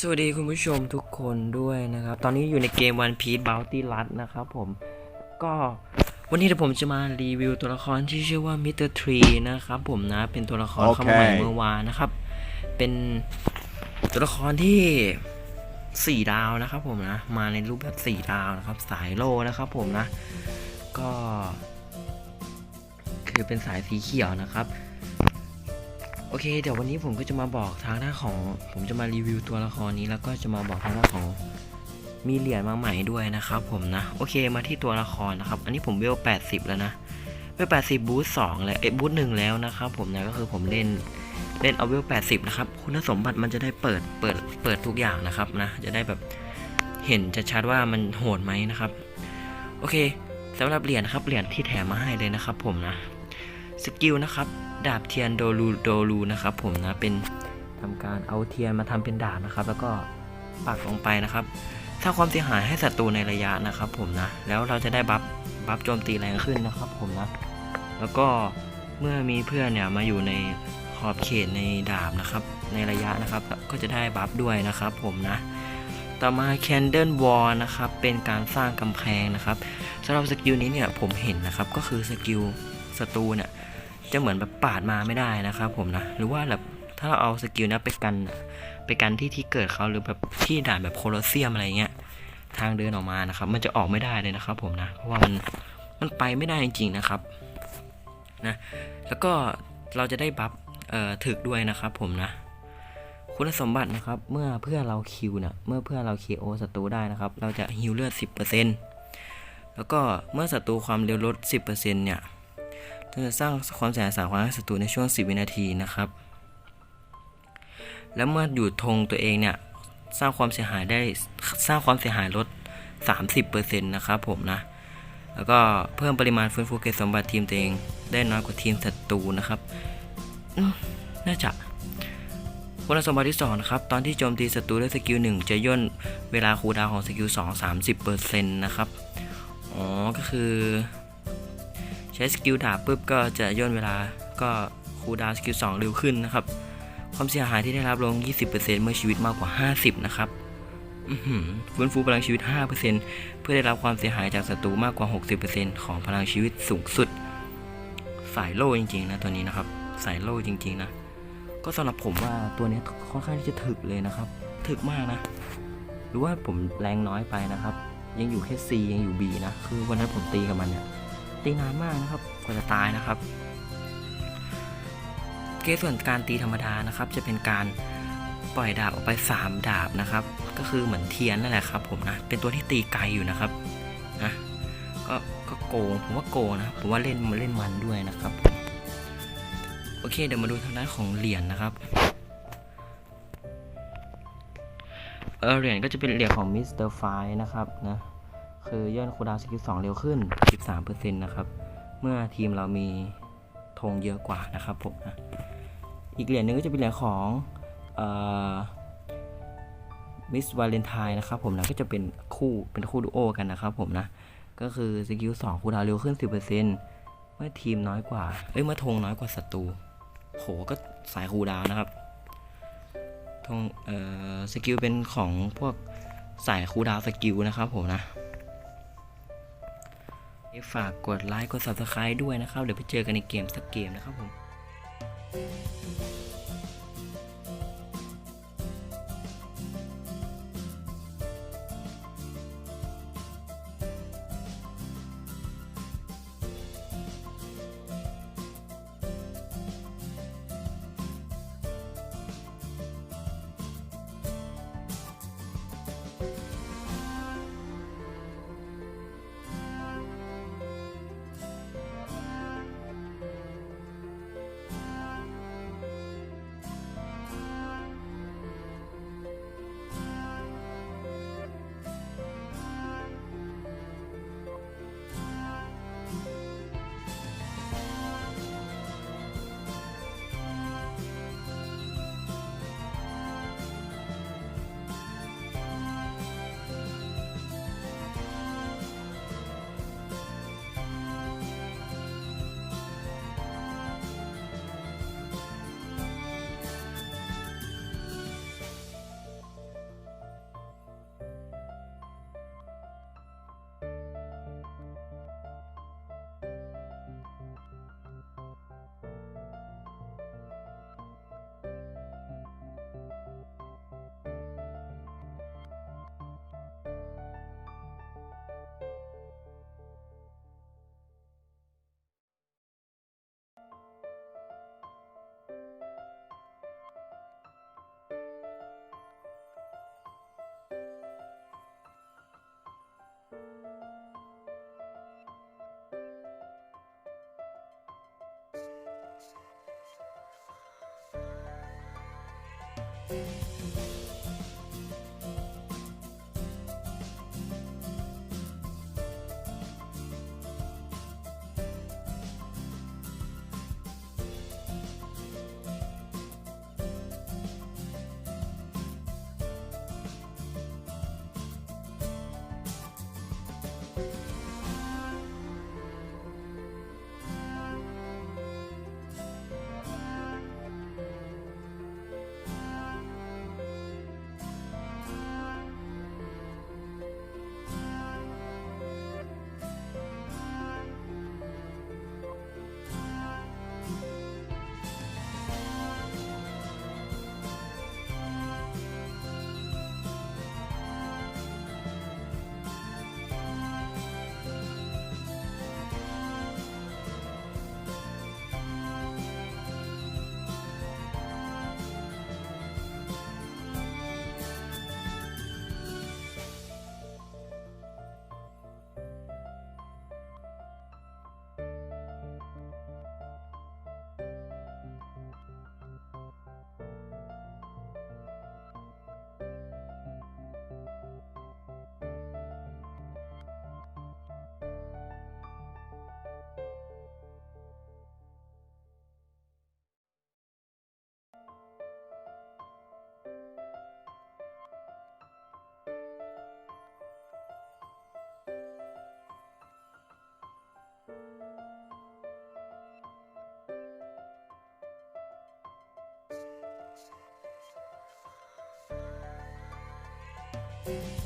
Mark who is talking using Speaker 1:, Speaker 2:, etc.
Speaker 1: สวัสดีคุณผู้ชมทุกคนด้วยนะครับ ตอนนี้อยู่ในเกม One Piece Bounty Run นะครับผม ก็วันนี้เดี๋ยวผมจะมารีวิวตัวละครที่ชื่อว่า Mr. Tree นะครับผมนะ เป็นตัวละคร
Speaker 2: โอเค
Speaker 1: เข้ามาใหม่เมื่อวานนะครับ เป็นตัวละครที่ 4 ดาวนะครับผมนะ มาในรูปแบบ 4 ดาวนะครับ สายโลนะครับผมนะ ก็ คือเป็นสายสีเขียวนะครับ โอเค เดี๋ยววันนี้ผมก็จะมาบอกทางด้าของ ผมจะมารีวิวตัวละครนี้แล้วก็จะมาบอกทางด้าของมีเหรียญมาใหม่ด้วยนะครับผมนะ โอเคมาที่ตัวละครนะครับ อันนี้ผมเวล 80 แล้วนะเวล 80 บูท2เลยเอ้บูท1แล้วนะครับผมนะก็คือผมเล่นเล่นเอาเวล 80 นะครับ คุณสมบัติมันจะได้เปิดเปิดเปิดทุกอย่างนะครับนะ จะได้แบบเห็นจะชัดว่ามันโหดไหมนะครับ โอเคสำหรับเหรียญนะครับเหรียญที่แถมมาให้เลยนะครับผมนะ สกิลนะครับ ดาบเทียนโดรูโดรูนะครับ ผมนะเป็นทำการเอาเทียนมาทำเป็นดาบนะครับ แล้วก็ปักลงไปนะครับสร้างความเสียหายให้ศัตรูในระยะนะครับ ผมนะ แล้วเราจะได้บัฟบัฟโจมตีแรงขึ้นนะครับ ผมนะ แล้วก็เมื่อมีเพื่อนเนี่ยมาอยู่ในขอบเขตในดาบนะครับ ในระยะนะครับ ก็จะได้บัฟด้วยนะครับ ผมนะต่อมา Candle Wall นะครับ เป็นการสร้างกำแพงนะครับสำหรับสกิลนี้เนี่ยผมเห็นนะครับ ก็คือสกิลศัตรูเนี่ย จะเหมือนแบบปาดมาไม่ได้นะครับผมนะ หรือว่าแบบถ้าเราเอาสกิลนะไปกันไปกันที่ที่เกิดเขาหรือแบบที่ด่านแบบโคลอสเซียมอะไรเงี้ยทางเดินออกมานะครับ มันจะออกไม่ได้เลยนะครับ ผมนะเพราะว่ามันมันไปไม่ได้จริงๆนะครับนะแล้วก็เราจะได้บัฟเอ่อถึกด้วยนะครับ ผมนะ คุณสมบัตินะครับเมื่อเพื่อเราคิวเนี่ยเมื่อเพื่อเราเคโอศัตรูได้นะครับ เราจะฮิวเลือด 10%แล้วก็เมื่อศัตรูความเร็วลด 10%เนี่ย จะสร้างความเสียหายสามครั้งให้ศัตรูในช่วง 10 วินาทีนะครับ แล้วเมื่ออยู่ธงตัวเองเนี่ยสร้างความเสียหายได้สร้างความเสียหายลด 30%นะครับผมนะ แล้วก็เพิ่มปริมาณฟื้นฟูเกรสมบัติทีมตัวเองได้น้อยกว่าทีมศัตรูนะครับ น่าจะคุณสมบัติที่2นะครับ ตอนที่โจมตีศัตรูด้วยสกิล1จะย่นเวลาคูลดาวของสกิล2 30%นะครับ อ๋อ ก็คือ ใช้สกิลดาบปุ๊บก็จะย่นเวลาก็คูลดาวน์สกิล2เร็วขึ้นนะครับ ความเสียหายที่ได้รับลง 20%เมื่อชีวิตมากกว่า 50 นะครับอื้อหือฟื้นฟูพลังชีวิต 5%เพื่อได้รับความเสียหายจากศัตรูมากกว่า 60%ของพลังชีวิตสูงสุด สายโล่จริงๆนะตัวนี้นะครับ สายโล่จริงๆนะ ก็สำหรับผมว่าตัวนี้ค่อนข้างที่จะถึกเลยนะครับ ถึกมากนะ หรือว่าผมแรงน้อยไปนะครับ ยังอยู่แค่ C ยังอยู่ B นะ คือวันนั้นผมตีกับมันเนี่ย ตีนานมากนะครับกว่าจะตายนะครับ เกมส่วนการตีธรรมดานะครับ จะเป็นการปล่อยดาบออกไป 3 ดาบนะครับ ก็คือเหมือนเทียนนั่นแหละครับ ผมนะเป็นตัวที่ตีไกลอยู่นะครับนะก็ก็โกงผมว่าโกงนะผมว่าเล่นเล่นมันด้วยนะครับ โอเคเดี๋ยวมาดูทางด้านของเหรียญนะครับเออเหรียญก็จะเป็นเหรียญของมิสเตอร์ไฟนะครับนะ คือย่นคูดาวน์สกิล2เร็วขึ้น 13%นะครับ เมื่อทีมเรามีธงเยอะกว่านะครับผมนะอีกเหรียญหนึงก็จะเป็นเหรียญของมิสวาเลนไทน์นะครับผมนะก็จะเป็นคู่เป็นคู่ดูโอกันนะครับผมนะ ก็คือสกิล2คูดาวเร็วขึ้น 10%เมื่อทีมน้อยกว่า เอ้ยเมื่อธงน้อยกว่าศัตรูโหก็สายคูดาวนะครับธงเอ่อสกิลเป็นของพวกสายคูดาวสกิลนะครับผมนะ ฝากกดไลค์กด subscribe ด้วยนะครับ เดี๋ยวไปเจอกันในเกมสักเกมนะครับผม
Speaker 2: Thank you. Thank you.